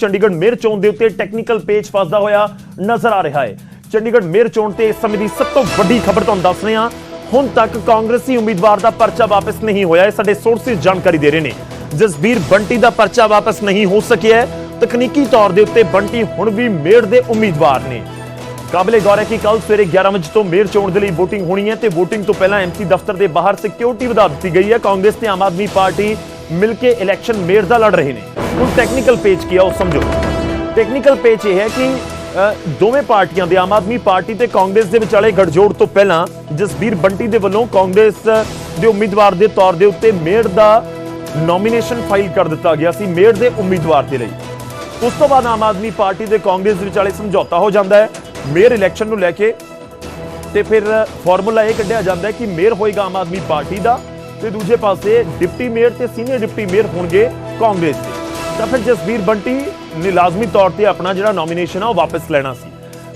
Chandigarh mayor ਚੋਣ ਦੇ ਉੱਤੇ ਟੈਕਨੀਕਲ ਪੇਚ ਫਸਦਾ ਹੋਇਆ ਨਜ਼ਰ ਆ ਰਿਹਾ ਹੈ। ਚੰਡੀਗੜ੍ਹ ਮੇਅਰ ਚੋਣ ਤੇ ਇਸ ਸਮੇਂ ਦੀ ਸਭ ਤੋਂ ਵੱਡੀ ਖਬਰ ਤੁਹਾਨੂੰ ਦੱਸ ਰਹੇ ਹਾਂ। ਹੁਣ ਤੱਕ ਕਾਂਗਰਸੀ ਉਮੀਦਵਾਰ ਦਾ ਪਰਚਾ ਵਾਪਸ ਨਹੀਂ ਹੋਇਆ ਹੈ। ਸਾਡੇ ਸੋਰਸਿਸ ਜਾਣਕਾਰੀ ਦੇ ਰਹੇ ਨੇ। ਜਸਬੀਰ ਬੰਟੀ ਦਾ ਪਰਚਾ ਵਾਪਸ ਨਹੀਂ ਹੋ ਸਕਿਆ ਤਕਨੀਕੀ ਤੌਰ ਦੇ ਉੱਤੇ ਬੰਟੀ ਹੁਣ ਵੀ ਮੇਅਰ ਦੇ ਉਮੀਦਵਾਰ ਨੇ। ਕਾਬਲੇ ਗੌਰ ਹੈ ਕਿ ਕੱਲ ਸਵੇਰੇ 11 ਵਜੇ ਤੋਂ ਮੇਅਰ ਚੋਣ ਦੇ ਲਈ VOTING ਹੋਣੀ ਹੈ ਤੇ VOTING ਤੋਂ ਪਹਿਲਾਂ ਐਮਸੀ ਦਫ਼ਤਰ ਦੇ ਬਾਹਰ ਸਿਕਿਉਰਿਟੀ ਵਧਾ ਦਿੱਤੀ ਗਈ ਹੈ। ਕਾਂਗਰਸ ਤੇ ਆਮ ਆਦਮੀ ਪਾਰਟੀ ਮਿਲ ਕੇ ਇਲੈਕਸ਼ਨ ਮੇਅਰ ਦਾ ਲੜ ਰਹੇ ਨੇ। ਹੁਣ ਟੈਕਨੀਕਲ ਪੇਜ ਕੀ ਹੈ ਉਹ ਸਮਝੋ। ਟੈਕਨੀਕਲ ਪੇਜ ਇਹ ਹੈ ਕਿ ਦੋਵੇਂ ਪਾਰਟੀਆਂ ਦੇ ਆਮ ਆਦਮੀ ਪਾਰਟੀ ਤੇ ਕਾਂਗਰਸ ਦੇ ਵਿਚਾਲੇ ਗਠਜੋੜ ਤੋਂ ਪਹਿਲਾਂ ਜਸਬੀਰ ਬੰਟੀ ਦੇ ਵੱਲੋਂ ਕਾਂਗਰਸ ਦੇ ਉਮੀਦਵਾਰ ਦੇ ਤੌਰ ਦੇ ਉੱਤੇ ਮੇਅਰ ਦਾ ਨੋਮੀਨੇਸ਼ਨ ਫਾਈਲ ਕਰ ਦਿੱਤਾ ਗਿਆ ਸੀ, ਮੇਅਰ ਦੇ ਉਮੀਦਵਾਰ ਦੇ ਲਈ। ਉਸ ਤੋਂ ਬਾਅਦ ਆਮ ਆਦਮੀ ਪਾਰਟੀ ਤੇ ਕਾਂਗਰਸ ਦੇ ਵਿਚਾਲੇ ਸਮਝੌਤਾ ਹੋ ਜਾਂਦਾ ਹੈ, ਮੇਅਰ ਇਲੈਕਸ਼ਨ ਨੂੰ ਲੈ ਕੇ। ਤੇ ਫਿਰ ਫਾਰਮੂਲਾ ਇਹ ਕੱਢਿਆ ਜਾਂਦਾ ਹੈ ਕਿ ਮੇਅਰ ਹੋਏਗਾ ਆਮ ਆਦਮੀ ਪਾਰਟੀ ਦਾ ਤੇ ਦੂਜੇ ਪਾਸੇ ਡਿਪਟੀ ਮੇਅਰ ਤੇ ਸੀਨੀਅਰ ਡਿਪਟੀ ਮੇਅਰ ਹੋਣਗੇ ਕਾਂਗਰਸ ਦੇ। ਤਾਂ ਫਿਰ ਜਸਬੀਰ ਬੰਟੀ ਨੇ ਲਾਜ਼ਮੀ ਤੌਰ ਤੇ ਆਪਣਾ ਜਿਹੜਾ ਨੋਮੀਨੇਸ਼ਨ ਆ, ਉਹ ਵਾਪਸ ਲੈਣਾ ਸੀ।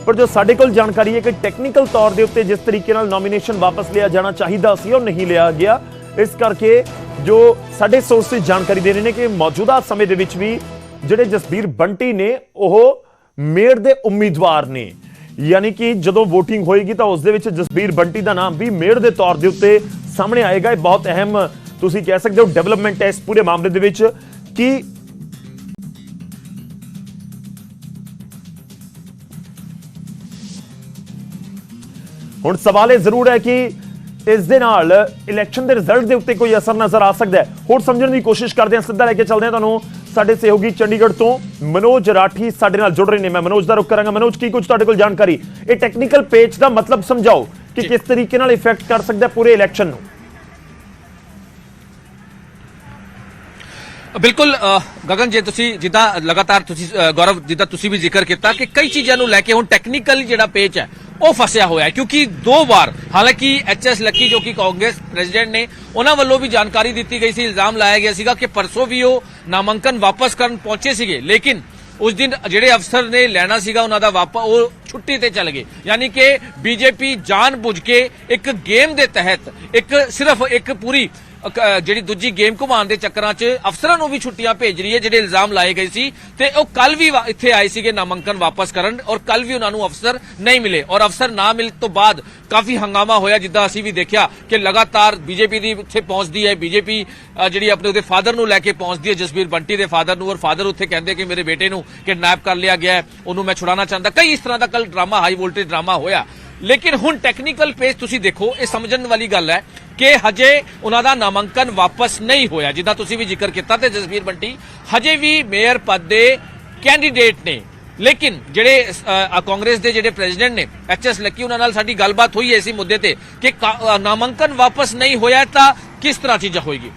ਪਰ ਜੋ ਸਾਡੇ ਕੋਲ ਜਾਣਕਾਰੀ ਹੈ ਕਿ ਟੈਕਨੀਕਲ ਤੌਰ ਦੇ ਉੱਤੇ ਜਿਸ ਤਰੀਕੇ ਨਾਲ ਨੋਮੀਨੇਸ਼ਨ ਵਾਪਸ ਲਿਆ ਜਾਣਾ ਚਾਹੀਦਾ ਸੀ, ਉਹ ਨਹੀਂ ਲਿਆ ਗਿਆ। ਇਸ ਕਰਕੇ ਜੋ ਸਾਡੇ ਸੋਰਸਿਸ ਜਾਣਕਾਰੀ ਦੇ ਰਹੇ ਨੇ ਕਿ ਮੌਜੂਦਾ ਸਮੇਂ ਦੇ ਵਿੱਚ ਵੀ ਜਿਹੜੇ ਜਸਬੀਰ ਬੰਟੀ ਨੇ, ਉਹ ਮੇਅਰ ਦੇ ਉਮੀਦਵਾਰ ਨੇ। ਯਾਨੀ ਕਿ ਜਦੋਂ VOTING ਹੋਏਗੀ ਤਾਂ ਉਸ ਦੇ ਵਿੱਚ ਜਸਬੀਰ ਬੰਟੀ ਦਾ ਨਾਮ ਵੀ ਮੇਅਰ ਦੇ ਤੌਰ ਦੇ ਉੱਤੇ ਸਾਹਮਣੇ ਆਏਗਾ। ਇਹ ਬਹੁਤ ਅਹਿਮ ਤੁਸੀਂ ਕਹਿ ਸਕਦੇ ਹੋ ਡਿਵੈਲਪਮੈਂਟ ਹੈ ਇਸ ਪੂਰੇ ਮਾਮਲੇ ਦੇ ਵਿੱਚ ਕਿ ਹੁਣ ਸਵਾਲ ਇਹ ਜ਼ਰੂਰ ਹੈ ਕਿ ਇਸ ਦੇ ਨਾਲ ਇਲੈਕਸ਼ਨ ਦੇ ਰਿਜ਼ਲਟ ਦੇ ਉੱਤੇ ਕੋਈ ਅਸਰ ਨਜ਼ਰ ਆ ਸਕਦਾ ਹੈ। ਹੋਰ ਸਮਝਣ ਦੀ ਕੋਸ਼ਿਸ਼ ਕਰਦੇ ਹਾਂ ਸਿੱਧਾ ਲੈ ਕੇ ਚੱਲਦੇ ਹਾਂ ਤੁਹਾਨੂੰ। ਸਾਡੇ ਸਹਿਯੋਗੀ ਚੰਡੀਗੜ੍ਹ ਤੋਂ ਮਨੋਜ ਰਾਠੀ ਸਾਡੇ ਨਾਲ ਜੁੜ ਰਹੇ ਨੇ। ਮੈਂ ਮਨੋਜ ਦਾ ਰੁਖ ਕਰਾਂਗਾ। ਮਨੋਜ ਕੀ ਕੁਝ ਤੁਹਾਡੇ ਕੋਲ ਜਾਣਕਾਰੀ? ਇਹ ਟੈਕਨੀਕਲ ਪੇਜ ਦਾ ਮਤਲਬ ਸਮਝਾਓ ਕਿ ਕਿਸ ਤਰੀਕੇ ਨਾਲ ਇਫੈਕਟ ਕਰ ਸਕਦਾ ਪੂਰੇ ਇਲੈਕਸ਼ਨ ਨੂੰ। ਬਿਲਕੁਲ ਗਗਨ ਜੇ ਤੁਸੀਂ ਜਿੱਦਾਂ ਲਗਾਤਾਰ ਤੁਸੀਂ ਗੌਰਵ ਜਿੱਦਾਂ ਤੁਸੀਂ ਵੀ ਜ਼ਿਕਰ ਕੀਤਾ ਕਿ ਕਈ ਚੀਜ਼ਾਂ ਨੂੰ ਲੈ ਕੇ ਹੁਣ ਟੈਕਨੀਕਲੀ ਜਿਹੜਾ ਪੇਚ ਹੈ ਉਹ ਫਸਿਆ ਹੋਇਆ ਕਿਉਂਕਿ ਦੋ ਵਾਰ, ਹਾਲਾਂਕਿ ਐਚਐਸ ਲੱਕੀ ਜੋ ਕਿ ਕਾਂਗਰਸ ਪ੍ਰੈਜ਼ੀਡੈਂਟ ਨੇ, ਉਹਨਾਂ ਵੱਲੋਂ ਵੀ ਜਾਣਕਾਰੀ ਦਿੱਤੀ ਗਈ ਸੀ, ਇਲਜ਼ਾਮ ਲਾਇਆ ਗਿਆ ਸੀਗਾ ਕਿ ਪਰਸੋਂ ਵੀ ਉਹ ਨਾਮਾਂਕਨ ਵਾਪਸ ਕਰਨ ਪਹੁੰਚੇ ਸੀਗੇ, ਲੇਕਿਨ ਉਸ ਦਿਨ ਜਿਹੜੇ ਅਫਸਰ ਨੇ ਲੈਣਾ ਸੀਗਾ ਉਹਨਾਂ ਦਾ ਵਾਪਸ ਉਹ ਛੁੱਟੀ ਤੇ ਚਲ ਗਏ। ਯਾਨੀ ਕਿ ਬੀਜੇਪੀ ਜਾਣ ਬੁੱਝ ਕੇ ਇੱਕ ਗੇਮ ਦੇ ਤਹਿਤ, ਇੱਕ ਸਿਰਫ ਇੱਕ ਪੂਰੀ ਜਿਹੜੀ ਦੂਜੀ ਗੇਮ ਘੁਮਾਉਣ ਦੇ ਚੱਕਰਾਂ 'ਚ ਅਫਸਰਾਂ ਨੂੰ ਵੀ ਛੁੱਟੀਆਂ ਭੇਜ ਰਹੀ ਹੈ, ਜਿਹੜੇ ਇਲਜ਼ਾਮ ਲਾਏ ਗਏ ਸੀ ਤੇ ਉਹ ਕੱਲ ਵੀ ਇੱਥੇ ਆਏ ਸੀਗੇ ਨਾਮਾਂਕਨ ਵਾਪਸ ਕਰਨ ਔਰ ਕੱਲ ਵੀ ਉਹਨਾਂ ਨੂੰ ਅਫਸਰ ਨਹੀਂ ਮਿਲੇ ਔਰ ਅਫਸਰ ਨਾ ਮਿਲ ਤੋਂ ਬਾਅਦ ਕਾਫੀ ਹੰਗਾਮਾ ਹੋਇਆ, ਜਿੱਦਾਂ ਅਸੀਂ ਵੀ ਦੇਖਿਆ ਕਿ ਲਗਾਤਾਰ ਬੀਜੇਪੀ ਦੀ ਇੱਥੇ ਪਹੁੰਚਦੀ ਹੈ, ਬੀਜੇਪੀ ਜਿਹੜੀ ਆਪਣੇ ਉਹਦੇ ਫਾਦਰ ਨੂੰ ਲੈ ਕੇ ਪਹੁੰਚਦੀ ਹੈ, ਜਸਬੀਰ ਬੰਟੀ ਦੇ ਫਾਦਰ ਨੂੰ ਔਰ ਫਾਦਰ ਉੱਥੇ ਕਹਿੰਦੇ ਕਿ ਮੇਰੇ ਬੇਟੇ ਨੂੰ ਕਿਡਨੈਪ ਕਰ ਲਿਆ ਗਿਆ ਉਹਨੂੰ ਮੈਂ ਛੁਡਾਉਣਾ ਚਾਹੁੰਦਾ। ਕਈ ਇਸ ਤਰ੍ਹਾਂ ਦਾ ਕੱਲ ਡਰਾਮਾ, ਹਾਈ ਵੋਲਟੇਜ ਡਰਾਮਾ ਹੋਇਆ। ਲੇਕਿਨ ਹੁਣ ਟੈਕਨੀਕਲ ਪੇਜ ਤੁਸੀਂ ਦੇਖੋ, ਇਹ ਸਮਝਣ ਵਾਲੀ ਗੱਲ ਹੈ ਕਿ ਹਜੇ ਉਹਨਾਂ ਦਾ ਨਾਮਾਂਕਨ ਵਾਪਸ ਨਹੀਂ ਹੋਇਆ। ਜਿੱਦਾਂ ਤੁਸੀਂ ਵੀ ਜ਼ਿਕਰ ਕੀਤਾ ਤੇ ਜਸਵੀਰ ਬੰਟੀ, ਹਜੇ ਵੀ ਮੇਅਰ ਪਦ ਦੇ ਕੈਂਡੀਡੇਟ ਨੇ। ਲੇਕਿਨ ਜਿਹੜੇ ਕਾਂਗਰਸ ਦੇ ਜਿਹੜੇ ਪ੍ਰੈਜ਼ੀਡੈਂਟ ਨੇ ਐਚਐਸ ਲੱਕੀ, ਉਹਨਾਂ ਨਾਲ ਸਾਡੀ ਗੱਲਬਾਤ ਹੋਈ ਹੈ ਇਸੇ ਮੁੱਦੇ ਤੇ ਕਿ ਕਾ- ਨਾਮਾਂਕਨ ਵਾਪਸ ਨਹੀਂ ਹੋਇਆ ਤਾਂ ਕਿਸ ਤਰ੍ਹਾਂ ਚੀਜ਼ਾਂ ਹੋਏਗੀ?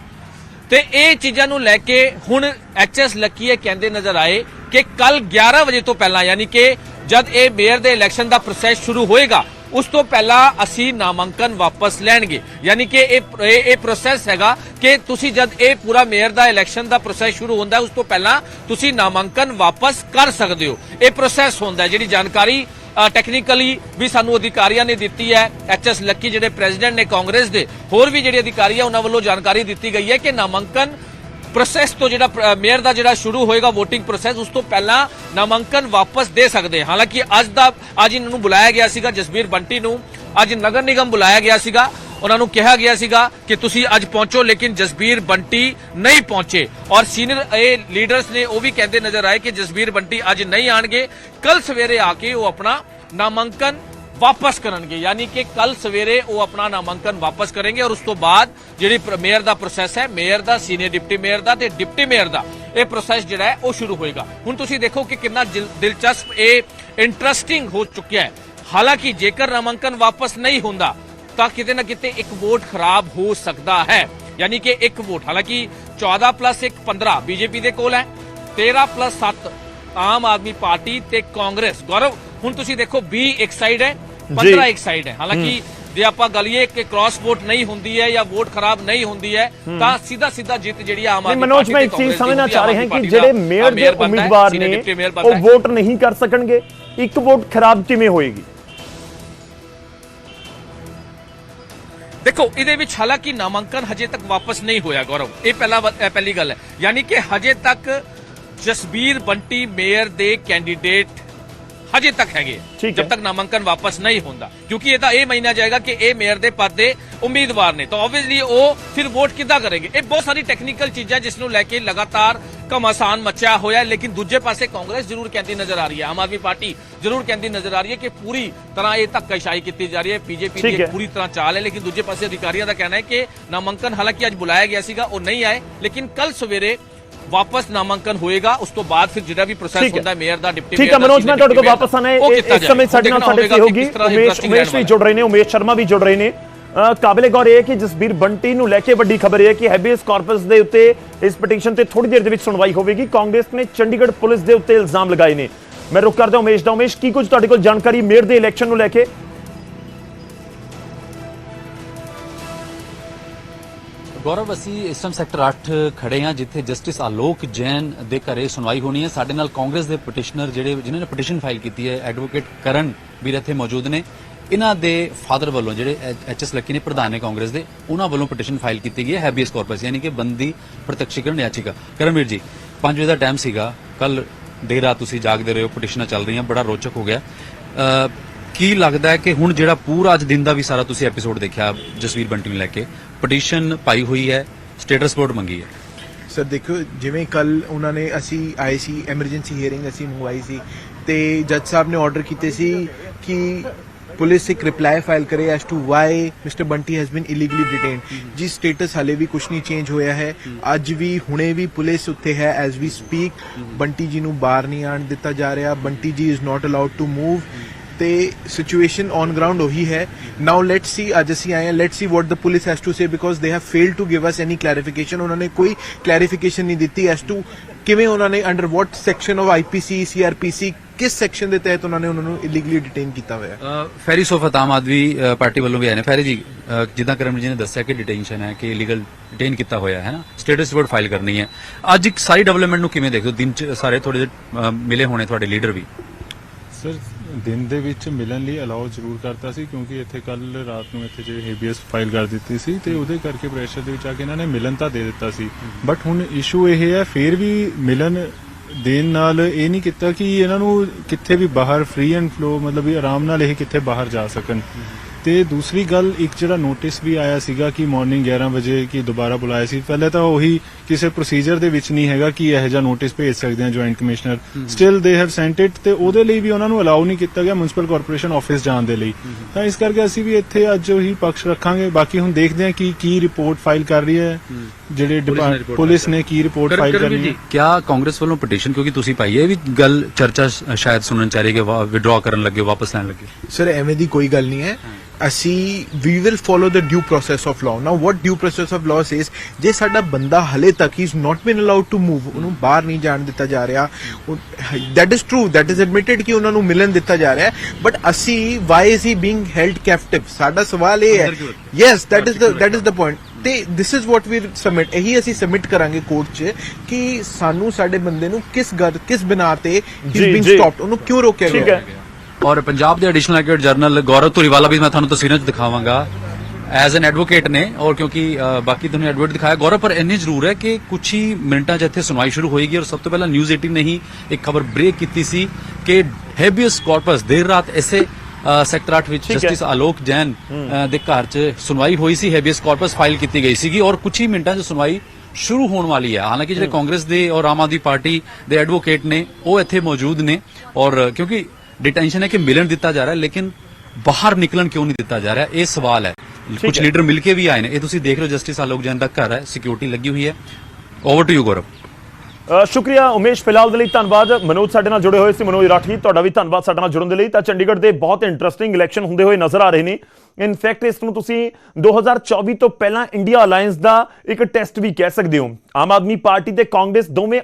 ਤੇ ਇਹ ਚੀਜ਼ਾਂ ਨੂੰ ਲੈ ਕੇ ਹੁਣ ਐਚਐਸ ਲੱਕੀ ਇਹ ਕਹਿੰਦੇ ਨਜ਼ਰ ਆਏ ਕਿ ਕੱਲ 11 ਵਜੇ ਤੋਂ ਪਹਿਲਾਂ, ਯਾਨੀ ਕਿ ਜਦ ਇਹ ਮੇਅਰ ਦੇ ਇਲੈਕਸ਼ਨ ਦਾ ਪ੍ਰੋਸੈਸ ਸ਼ੁਰੂ ਹੋਏਗਾ ਉਸ ਤੋਂ ਪਹਿਲਾਂ ਅਸੀਂ ਨਾਮਾਂਕਨ ਵਾਪਸ ਲੈਣਗੇ। ਯਾਨੀ ਕਿ ਇਹ ਇਹ ਇਹ ਪ੍ਰੋਸੈਸ ਹੈਗਾ ਕਿ ਤੁਸੀਂ ਜਦ ਇਹ ਪੂਰਾ ਮੇਅਰ ਦਾ ਇਲੈਕਸ਼ਨ ਦਾ ਪ੍ਰੋਸੈਸ ਸ਼ੁਰੂ ਹੁੰਦਾ, ਉਸ ਤੋਂ ਪਹਿਲਾਂ ਤੁਸੀਂ ਨਾਮਾਂਕਨ ਵਾਪਸ ਕਰ ਸਕਦੇ ਹੋ। ਇਹ ਪ੍ਰੋਸੈਸ ਹੁੰਦਾ ਜਿਹੜੀ ਜਾਣਕਾਰੀ ਟੈਕਨੀਕਲੀ ਵੀ ਸਾਨੂੰ ਅਧਿਕਾਰੀਆਂ ਨੇ ਦਿੱਤੀ ਹੈ। ਐਚਐਸ ਲੱਕੀ ਜਿਹੜੇ ਪ੍ਰੈਜ਼ੀਡੈਂਟ ਨੇ ਕਾਂਗਰਸ ਦੇ, ਹੋਰ ਵੀ ਜਿਹੜੇ ਅਧਿਕਾਰੀ ਆ, ਉਹਨਾਂ ਵੱਲੋਂ ਜਾਣਕਾਰੀ ਦਿੱਤੀ ਗਈ ਹੈ ਕਿ ਨਾਮਾਂਕਨ ਪ੍ਰੋਸੈਸ ਤੋਂ ਜਿਹੜਾ ਮੇਅਰ ਦਾ ਜਿਹੜਾ ਸ਼ੁਰੂ ਹੋਏਗਾ VOTING ਪ੍ਰੋਸੈਸ ਉਸ ਤੋਂ ਪਹਿਲਾਂ ਨਾਮਾਂਕਨ ਵਾਪਸ ਦੇ ਸਕਦੇ ਹਾਲਾਂਕਿ ਅੱਜ ਦਾ, ਅੱਜ ਇਹਨਾਂ ਨੂੰ ਬੁਲਾਇਆ ਗਿਆ ਸੀਗਾ ਜਸਬੀਰ ਬੰਟੀ ਨੂੰ। ਅੱਜ ਨਗਰ ਨਿਗਮ ਬੁਲਾਇਆ ਗਿਆ ਸੀਗਾ। ਉਹਨਾਂ ਨੂੰ ਕਿਹਾ ਗਿਆ ਸੀਗਾ ਕਿ ਤੁਸੀਂ ਅੱਜ ਪਹੁੰਚੋ, ਲੇਕਿਨ ਜਸਬੀਰ ਬੰਟੀ ਨਹੀਂ ਪਹੁੰਚੇ। ਔਰ ਸੀਨੀਅਰ ਇਹ ਲੀਡਰਸ ਨੇ ਉਹ ਵੀ ਕਹਿੰਦੇ ਨਜ਼ਰ ਆਏ ਕਿ ਜਸਬੀਰ ਬੰਟੀ ਅੱਜ ਨਹੀਂ ਆਣਗੇ। ਕੱਲ ਸਵੇਰੇ ਆ ਕੇ ਉਹ ਆਪਣਾ ਨਾਮਾਂਕਨ ਵਾਪਸ ਕਰਨਗੇ। ਯਾਨੀ ਕਿ ਕੱਲ ਸਵੇਰੇ ਉਹ ਆਪਣਾ ਨਾਮਾਂਕਨ ਵਾਪਸ ਕਰਨਗੇ ਔਰ ਉਸ ਤੋਂ ਬਾਅਦ ਜਿਹੜੀ ਮੇਅਰ ਦਾ ਪ੍ਰੋਸੈਸ ਹੈ, ਮੇਅਰ ਦਾ, ਸੀਨੀਅਰ ਡਿਪਟੀ ਮੇਅਰ ਦਾ ਤੇ ਡਿਪਟੀ ਮੇਅਰ ਦਾ, ਇਹ ਪ੍ਰੋਸੈਸ ਜਿਹੜਾ ਹੈ ਉਹ ਸ਼ੁਰੂ ਹੋਏਗਾ। ਹੁਣ ਤੁਸੀਂ ਦੇਖੋ ਕਿ ਕਿੰਨਾ ਦਿਲਚਸਪ ਇਹ ਇੰਟਰਸਟਿੰਗ ਹੋ ਚੁੱਕਿਆ ਹੈ। ਹਾਲਾਂਕਿ ਜੇਕਰ ਨਾਮਾਂਕਨ ਵਾਪਸ ਨਹੀਂ ਹੁੰਦਾ, ਤਾਂ ਕਿਤੇ ਨਾ ਕਿਤੇ ਇੱਕ ਵੋਟ ਖਰਾਬ ਹੋ ਸਕਦਾ ਹੈ। ਯਾਨੀ ਕਿ ਇੱਕ ਵੋਟ ਹਾਲਾਂਕਿ 14 ਪਲੱਸ 1 15 ਬੀਜੇਪੀ ਦੇ ਕੋਲ ਹੈ 13 ਪਲੱਸ 7 ਆਮ ਆਦਮੀ ਪਾਰਟੀ ਤੇ ਕਾਂਗਰਸ। ਗੌਰਵ, ਹੁਣ ਤੁਸੀਂ ਦੇਖੋ 20 ਇੱਕ ਸਾਈਡ ਹੈ 15 ਇੱਕ ਸਾਈਡ ਹੈ। ਹਾਲਾਂਕਿ ਜੇ ਆਪਾਂ ਗਲੀਏ ਕਿ ਕ੍ਰਾਸ ਵੋਟ ਨਹੀਂ ਹੁੰਦੀ ਹੈ ਜਾਂ ਵੋਟ ਖਰਾਬ ਨਹੀਂ ਹੁੰਦੀ ਹੈ ਤਾਂ ਸਿੱਧਾ ਸਿੱਧਾ ਜਿੱਤ ਜਿਹੜੀ ਆਮ ਆਦਮੀ ਮਨੋਜ ਮੈਂ ਇੱਕ ਚੀਜ਼ ਸਮਝਣਾ ਹੈ, ਚਾਹ ਰਿਹਾ ਆਦਮੀ ਕਿ ਜਿਹੜੇ ਮੇਅਰ ਦੇ ਹੈ, ਉਮੀਦਵਾਰ ਨੇ ਉਹ ਹੈ। ਵੋਟ ਨਹੀਂ ਕਰ ਸਕਣਗੇ। ਇੱਕ ਵੋਟ ਖਰਾਬ ਕਿਵੇਂ ਹੋਏਗੀ? ਦੇਖੋ ਇਹਦੇ ਵਿੱਚ ਹਾਲਾਂਕਿ ਨਾਮਾਂਕਨ ਹਜੇ ਤੱਕ ਵਾਪਸ ਨਹੀਂ ਹੋਇਆ ਗੌਰਵ। ਇਹ ਪਹਿਲਾ ਪਹਿਲੀ ਗੱਲ ਹੈ। ਯਾਨੀ ਕਿ ਹਜੇ ਤੱਕ ਜਸਬੀਰ ਬੰਟੀ ਮੇਅਰ ਦੇ ਕੈਂਡੀਡੇਟ ਹਜੇ ਤੱਕ ਹੈਗੇ ਆ। ਜਦ ਤੱਕ ਨਾਮਾਂਕਨ ਵਾਪਸ ਨਹੀਂ ਹੁੰਦਾ। ਕਿਉਂਕਿ ਇਹ ਤਾਂ ਇਹ ਮਹੀਨਾ ਜਾਏਗਾ ਕਿ ਇਹ ਮੇਅਰ ਦੇ ਪਦ ਦੇ ਉਮੀਦਵਾਰ ਨੇ। ਤਾਂ ਆਬਵੀਅਸਲੀ ਉਹ ਫਿਰ ਵੋਟ ਕਿੱਦਾਂ ਕਰਨਗੇ? ਇਹ ਬਹੁਤ ਸਾਰੀ ਟੈਕਨੀਕਲ ਚੀਜ਼ਾਂ ਜਿਸ ਨੂੰ ਲੈ ਕੇ ਲਗਾਤਾਰ ਘਮਾਸਾਨ ਮਚਿਆ ਹੋਇਆ ਹੈ। ਲੇਕਿਨ ਦੂਜੇ ਪਾਸੇ ਕਾਂਗਰਸ ਜ਼ਰੂਰ ਕਹਿੰਦੀ ਨਜ਼ਰ ਆ ਰਹੀ ਹੈ। ਆਮ ਆਦਮੀ ਪਾਰਟੀ ਜ਼ਰੂਰ ਕਹਿੰਦੀ ਨਜ਼ਰ ਆ ਰਹੀ ਹੈ ਕਿ ਪੂਰੀ ਤਰ੍ਹਾਂ ਇਹ ਧੱਕਾਸ਼ਾਹੀ ਕੀਤੀ ਜਾ ਰਹੀ ਹੈ। ਬੀਜੇਪੀ ਦੀ। ਪੂਰੀ ਤਰ੍ਹਾਂ ਚਾਲ ਹੈ। ਲੇਕਿਨ ਦੂਜੇ ਪਾਸੇ ਅਧਿਕਾਰੀਆਂ ਦਾ ਕਹਿਣਾ ਹੈ ਕਿ ਨਾਮਾਂਕਨ ਹਾਲਾਂਕਿ ਅੱਜ ਬੁਲਾਇਆ ਗਿਆ ਸੀਗਾ ਉਹ ਨਹੀਂ ਆਏ। ਲੇਕਿਨ ਕੱਲ ਸਵੇਰੇ ਵਾਪਸ ਨਾਮਾਂਕਨ ਹੋਏਗਾ ਉਸ ਤੋਂ ਬਾਅਦ ਫਿਰ ਜਿਹੜਾ ਵੀ ਪ੍ਰੋਸੈਸ। ਹੁੰਦਾ ਮੇਅਰ ਦਾ ਡਿਪਟੀ ਠੀਕ ਹੈ ਮਨੋਜ ਮੈਂ ਤੁਹਾਡੇ ਕੋਲ ਵਾਪਸ ਆਣਾ ਹੈ। ਇਸ ਸਮੇਂ। ਸਾਡੇ ਨਾਲ ਸਾਡੇ ਸਹਿਯੋਗੀ ਉਮੇਸ਼ ਵੀ ਜੁੜ ਰਹੇ ਨੇ ਉਮੇਸ਼ ਸ਼ਰਮਾ ਵੀ ਜੁੜ ਰਹੇ ਨੇ। ਕਾਬਿਲੇ ਗੌਰ ਇਹ ਕਿ ਜਸਬੀਰ ਬੰਟੀ ਨੂੰ ਲੈ ਕੇ ਵੱਡੀ ਖਬਰ ਇਹ ਹੈ ਕਿ ਹੈਬੀਅਸ ਕਾਰਪਸ ਦੇ ਉੱਤੇ ਇਸ ਪਟੀਸ਼ਨ ਤੇ ਥੋੜੀ ਦੇਰ ਦੇ ਵਿੱਚ ਸੁਣਵਾਈ ਹੋਵੇਗੀ। ਕਾਂਗਰਸ ਨੇ ਚੰਡੀਗੜ੍ਹ ਪੁਲਿਸ ਦੇ ਉੱਤੇ ਇਲਜ਼ਾਮ ਲਗਾਏ ਨੇ। ਮੈਂ ਰੁਕ ਕਰਦਾ ਉਮੇਸ਼ ਦਾ। ਉਮੇਸ਼ ਕੀ ਕੁਝ ਤੁਹਾਡੇ ਕੋਲ ਜਾਣਕਾਰੀ ਮੇਅਰ ਦੇ ਇਲੈਕਸ਼ਨ ਨੂੰ ਲੈ ਕੇ? ਗੌਰਵ, ਅਸੀਂ ਇਸ ਟਾਈਮ ਸੈਕਟਰ 8 ਖੜੇ ਹਾਂ, ਜਿੱਥੇ ਜਸਟਿਸ ਆਲੋਕ ਜੈਨ ਦੇ ਘਰੇ ਸੁਣਵਾਈ ਹੋਣੀ ਹੈ। ਸਾਡੇ ਨਾਲ ਕਾਂਗਰਸ ਦੇ ਪਟੀਸ਼ਨਰ ਜਿਹੜੇ, ਜਿਨ੍ਹਾਂ ਨੇ ਪਟੀਸ਼ਨ ਫਾਈਲ ਕੀਤੀ ਹੈ ਐਡਵੋਕੇਟ ਕਰਨ ਵੀਰ ਇੱਥੇ ਮੌਜੂਦ ਨੇ। ਇਹਨਾਂ ਦੇ ਫਾਦਰ ਵੱਲੋਂ ਜਿਹੜੇ ਐਚਐਸ ਲੱਕੀ ਨੇ, ਪ੍ਰਧਾਨ ਨੇ ਕਾਂਗਰਸ ਦੇ, ਉਹਨਾਂ ਵੱਲੋਂ ਪਟੀਸ਼ਨ ਫਾਈਲ ਕੀਤੀ ਗਈ ਹੈ ਹੈਬੀਅਸ ਕਾਰਪਸ ਯਾਨੀ ਕਿ ਬੰਦੀ ਪ੍ਰਤੱਖੀਕਰਨ ਯਾਚੀਕਾ। ਕਰਨਵੀਰ ਜੀ 5 ਵਜੇ ਦਾ ਟਾਈਮ ਸੀਗਾ। ਕੱਲ ਦੇਰ ਰਾਤ ਤੁਸੀਂ ਜਾਗਦੇ ਰਹੇ ਹੋ ਪਟੀਸ਼ਨਾਂ ਚੱਲ ਰਹੀਆਂ, ਬੜਾ ਰੋਚਕ ਹੋ ਗਿਆ। ਕੀ ਲੱਗਦਾ ਹੈ ਕਿ ਹੁਣ ਜਿਹੜਾ ਪੂਰਾ ਅੱਜ ਦਿਨ ਦਾ ਵੀ ਸਾਰਾ ਤੁਸੀਂ ਐਪੀਸੋਡ ਦੇਖਿਆ, ਜਸਵੀਰ ਬੰਟੀ ਨੂੰ ਲੈ ਕੇ ਪਟੀਸ਼ਨ ਪਾਈ ਹੋਈ ਹੈ ਸਟੇਟਸ ਰਿਪੋਰਟ ਮੰਗੀ ਹੈ। ਸਰ ਦੇਖੋ ਜਿਵੇਂ ਕੱਲ ਉਹਨਾਂ ਨੇ ਅਸੀਂ ਆਏ ਸੀ ਐਮਰਜੈਂਸੀ ਹੀਅਰਿੰਗ ਅਸੀਂ ਮੰਗਵਾਈ ਸੀ ਤੇ ਜੱਜ ਸਾਹਿਬ ਨੇ ਆਰਡਰ ਕੀਤੇ ਸੀ ਕਿ ਪੁਲਿਸ ਇੱਕ ਰਿਪਲਾਈ ਫਾਈਲ ਕਰੇ as to why mister Bunty has been illegally detained ਜੀ ਸਟੇਟਸ ਹਾਲੇ ਵੀ ਕੁਝ ਨਹੀਂ ਚੇਂਜ ਹੋਇਆ ਹੈ। ਅੱਜ ਵੀ ਹੁਣੇ ਵੀ ਪੁਲਿਸ ਉੱਥੇ ਹੈ ਐਜ਼ ਵੀ ਸਪੀਕ ਬੰਟੀ ਜੀ ਨੂੰ ਬਾਹਰ ਨਹੀਂ ਆਣ ਦਿੱਤਾ ਜਾ ਰਿਹਾ। Bunty ji is not allowed to move ਤੇ ਸਿਚੁਏਸ਼ਨ ਔਨ ਗਰਾਊਂਡ ਉਹੀ ਹੈ। ਨਾਓ ਲੈਟਸ ਸੀ ਅੱਜ ਅਸੀਂ ਆਏ ਹਾਂ। Let's see what the police has to say because they have failed to give us any clarification ਉਹਨਾਂ ਨੇ ਕੋਈ ਕਲੈਰੀਫਿਕੇਸ਼ਨ ਨਹੀਂ ਦਿੱਤੀ ਐਸ ਟੂ ਕਿਵੇਂ ਉਹਨਾਂ ਨੇ under what section of IPC CrPC ਕਿਸ ਸੈਕਸ਼ਨ ਦੇ ਤਹਿਤ ਉਹਨਾਂ ਨੇ ਉਹਨਾਂ ਨੂੰ ਇਲੀਗਲੀ ਡਿਟੇਨ ਕੀਤਾ ਹੋਇਆ ਫੈਰੀ ਸੋਫਤ ਆਮ ਆਦਮੀ ਪਾਰਟੀ ਵੱਲੋਂ ਵੀ ਆਏ ਨੇ। ਫੈਰੀ ਜੀ ਜਿੱਦਾਂ ਕਰਮਜੀਤ ਜੀ ਨੇ ਦੱਸਿਆ ਕਿ ਡਿਟੇਂਸ਼ਨ ਹੈ ਕਿ ਇਲੀਗਲ ਡਿਟੇਨ ਕੀਤਾ ਹੋਇਆ ਹੈ ਨਾ। ਸਟੇਟਸ ਰਿਪੋਰਟ ਫਾਈਲ ਕਰਨੀ ਹੈ। ਅੱਜ ਇੱਕ ਸਾਰੀ ਡਿਵੈਲਪਮੈਂਟ ਨੂੰ ਕਿਵੇਂ ਦੇਖਦੇ ਹੋ? ਦਿਨ ਚ ਸਾਰੇ ਥੋੜੇ ਜਿਹੇ ਮਿਲੇ ਹੋਣੇ ਤੁਹਾਡੇ ਲੀਡਰ ਵੀ। ਸਰ ਦਿਨ ਦੇ ਵਿੱਚ ਮਿਲਣ ਲਈ ਅਲਾਉ ਜ਼ਰੂਰ ਕਰਤਾ ਸੀ, ਕਿਉਂਕਿ ਇੱਥੇ ਕੱਲ ਰਾਤ ਨੂੰ ਇੱਥੇ ਜੇ ਹੇਬੀਅਸ ਫਾਈਲ ਕਰ ਦਿੱਤੀ ਸੀ ਤੇ ਉਹਦੇ ਕਰਕੇ ਪ੍ਰੈਸ਼ਰ ਦੇ ਵਿੱਚ ਆ ਕੇ ਇਹਨਾਂ ਨੇ ਮਿਲਣ ਤਾਂ ਦੇ ਦਿੱਤਾ ਸੀ। ਬਟ ਹੁਣ ਇਸ਼ੂ ਇਹ ਹੈ, ਫੇਰ ਵੀ ਮਿਲਣ ਦੇਣ ਨਾਲ ਇਹ ਨਹੀਂ ਕੀਤਾ ਕਿ ਇਹਨਾਂ ਨੂੰ ਕਿੱਥੇ ਵੀ ਬਾਹਰ ਫ੍ਰੀ ਐਂਡ ਫਲੋ ਮਤਲਬ ਵੀ ਆਰਾਮ ਨਾਲ ਇਹ ਕਿੱਥੇ ਬਾਹਰ ਜਾ ਸਕਣ। ਤੇ ਦੂਸਰੀ ਗੱਲ ਇੱਕ ਜਿਹੜਾ ਨੋਟਿਸ ਵੀ ਆਇਆ ਸੀਗਾ ਕਿ ਮਾਰਨਿੰਗ 11 ਵਜੇ ਕਿ ਦੁਬਾਰਾ ਬੁਲਾਇਆ ਸੀ ਪਹਿਲੇ ਤਾਂ ਉਹੀ ਕਿਸੇ ਪ੍ਰੋਸੀਜਰ ਦੇ ਵਿੱਚ ਨਹੀਂ ਹੈਗਾ ਕਿ ਇਹੋ ਜਿਹਾ ਨੋਟਿਸ ਭੇਜ ਸਕਦੇ ਆ joint commissioner still they have sent it ਤੇ ਉਹਦੇ ਲਈ ਵੀ ਉਹਨਾਂ ਨੂੰ ਅਲਾਉ ਨਹੀਂ ਕੀਤਾ ਗਿਆ ਮਿਊਨਿਸਪਲ ਕਾਰਪੋਰੇਸ਼ਨ ਆਫਿਸ ਜਾਣ ਦੇ ਲਈ। ਤਾਂ ਇਸ ਕਰਕੇ ਅਸੀਂ ਵੀ ਇੱਥੇ ਅੱਜ ਉਹੀ ਪਕਸ਼ ਰੱਖਾਂਗੇ। ਬਾਕੀ ਹੁਣ ਦੇਖਦੇ ਹਾਂ ਕਿ ਕੀ ਰਿਪੋਰਟ ਫਾਈਲ ਕਰ ਰਹੀ ਹੈ। ਜਿਹੜੇ ਪੁਲਿਸ ਨੇ ਕੀ ਰਿਪੋਰਟ ਫਾਈਲ ਕਰਨੀ ਹੈ। ਕਿਆ ਕਾਂਗਰਸ ਵੱਲੋਂ ਪਟੀਸ਼ਨ ਕਿਉਂਕਿ ਤੁਸੀਂ ਪਾਈ ਹੈ ਇਹ ਵੀ ਗੱਲ ਚਰਚਾ ਸ਼ਾਇਦ ਸੁਣਨ ਚਾਹ ਰਹੀ ਹੈ ਕਿ ਵਿਡਰਾ ਕਰਨ ਲੱਗੇ ਵਾਪਸ ਲੈਣ ਲੱਗੇ। ਸਰ ਐਵੇਂ ਦੀ ਕੋਈ ਗੱਲ ਨਹੀਂ ਹੈ। ਅਸੀਂ ਵੀ will follow the due process of law now what due process of law says ਜੇ ਸਾਡਾ ਬੰਦਾ ਹਲੇ ਤੱਕ is not been allowed to move ਉਹਨੂੰ ਬਾਹਰ ਨਹੀਂ ਜਾਣ ਦਿੱਤਾ ਜਾ ਰਿਹਾ that is true that is admitted ਕਿ ਉਹਨਾਂ ਨੂੰ ਮਿਲਣ ਦਿੱਤਾ ਜਾ ਰਿਹਾ ਬਟ ਅਸੀਂ why is he being held captive ਸਾਡਾ ਸਵਾਲ ਇਹ ਹੈ। Yes that is the that is the point ਤੇ this is what we submit ਇਹੀ ਅਸੀਂ ਸਬਮਿਟ ਕਰਾਂਗੇ ਕੋਰਟ 'ਚ ਕਿ ਸਾਨੂੰ ਸਾਡੇ ਬੰਦੇ ਨੂੰ ਕਿਸ ਗੱਲ ਕਿਸ ਬਿਨਾ ਤੇ ਜੀ, ਬੀਇੰਗ। ਸਟਾਪਡ ਉਹਨੂੰ ਕਿਉਂ ਰੋਕਿਆ ਗਿਆ? ਹੈ। ਔਰ ਪੰਜਾਬ ਦੇ additional advocate general Gaurav Dhuriwala ਵੀ ਮੈਂ ਤੁਹਾਨੂੰ ਤਸਵੀਰਾਂ 'ਚ ਦਿਖਾਵਾਂਗਾ ਐਜ਼ ਐਨ ਐਡਵੋਕੇਟ ਨੇ ਔਰ ਕਿਉਂਕਿ ਬਾਕੀ ਤੁਹਾਨੂੰ ਐਡਵੋਕੇਟ ਦਿਖਾਇਆ। ਗੌਰਵ ਪਰ ਇੰਨੀ ਜ਼ਰੂਰ ਹੈ ਕਿ ਕੁਝ ਹੀ ਮਿੰਟਾਂ 'ਚ ਇੱਥੇ ਸੁਣਵਾਈ ਸ਼ੁਰੂ ਹੋਏਗੀ ਔਰ ਸਭ ਤੋਂ ਪਹਿਲਾਂ ਨਿਊਜ਼ 18 ਨੇ ਹੀ ਇੱਕ ਖਬਰ ਬ੍ਰੇਕ ਕੀਤੀ ਸੀ ਕਿ ਹੈਬੀਅਸ ਕਾਰਪਸ ਦੇਰ ਰਾਤ ਅ, ਸੈਕਟਰ 8 ਵਿੱਚ। ਜਸਟਿਸ ਆਲੋਕ ਜੈਨ ਦੇ ਘਰ 'ਚ ਸੁਣਵਾਈ ਹੋਈ ਸੀ ਹੈਬੀਅਸ ਕਾਰਪਸ ਫਾਈਲ ਕੀਤੀ ਗਈ ਸੀਗੀ ਔਰ ਕੁਝ ਹੀ ਮਿੰਟਾਂ 'ਚ ਸੁਣਵਾਈ ਸ਼ੁਰੂ ਹੋਣ ਵਾਲੀ ਹੈ। ਹਾਲਾਂਕਿ ਜਿਹੜੇ ਕਾਂਗਰਸ ਦੇ ਔਰ ਆਮ ਆਦਮੀ ਪਾਰਟੀ ਦੇ ਐਡਵੋਕੇਟ ਨੇ ਉਹ ਇੱਥੇ ਮੌਜੂਦ ਨੇ ਔਰ ਕਿਉਂਕਿ ਡਿਟੈਂਸ਼ਨ ਹੈ ਕਿ ਮਿਲਣ ਦਿੱਤਾ ਜਾ ਰਿਹਾ ਹੈ ਲੇਕਿਨ ਬਾਹਰ ਨਿਕਲਣ ਕਿਉਂ ਨਹੀਂ ਦਿੱਤਾ ਜਾ ਰਿਹਾ ਇਹ ਸਵਾਲ ਹੈ ਕੁਝ। ਲੀਡਰ ਮਿਲ ਕੇ ਵੀ ਆਏ ਨੇ ਇਹ ਤੁਸੀਂ ਦੇਖ ਰਹੇ ਹੋ ਜਸਟਿਸ ਆਲੋਕ ਜੈਨ ਦਾ ਘਰ ਹੈ ਸਿਕਿਉਰਿਟੀ ਲੱਗੀ ਹੋਈ ਹੈ ਓਵਰ ਟੂ ਯੂ ਗੌਰਵ ਸ਼ੁਕਰੀਆ ਉਮੇਸ਼ ਫਿਲਹਾਲ ਦੇ ਲਈ ਧੰਨਵਾਦ ਮਨੋਜ ਸਾਡੇ ਨਾਲ ਜੁੜੇ ਹੋਏ ਸੀ ਮਨੋਜ ਰਾਠੀ ਤੁਹਾਡਾ ਵੀ ਧੰਨਵਾਦ ਸਾਡੇ ਨਾਲ ਜੁੜਨ ਦੇ ਲਈ ਤਾਂ ਚੰਡੀਗੜ੍ਹ ਦੇ ਬਹੁਤ ਇੰਟਰਸਟਿੰਗ ਇਲੈਕਸ਼ਨ ਹੁੰਦੇ ਹੋਏ ਨਜ਼ਰ ਆ ਰਹੇ ਨੇ ਇਨਫੈਕਟ ਇਸ ਨੂੰ ਤੁਸੀਂ 2024 ਤੋਂ ਪਹਿਲਾਂ ਇੰਡੀਆ ਅਲਾਈਅੰਸ ਦਾ ਇੱਕ ਟੈਸਟ ਵੀ ਕਹਿ ਸਕਦੇ ਹੋ। ਆਮ ਆਦਮੀ ਪਾਰਟੀ ਤੇ ਕਾਂਗਰਸ ਦੋਵੇਂ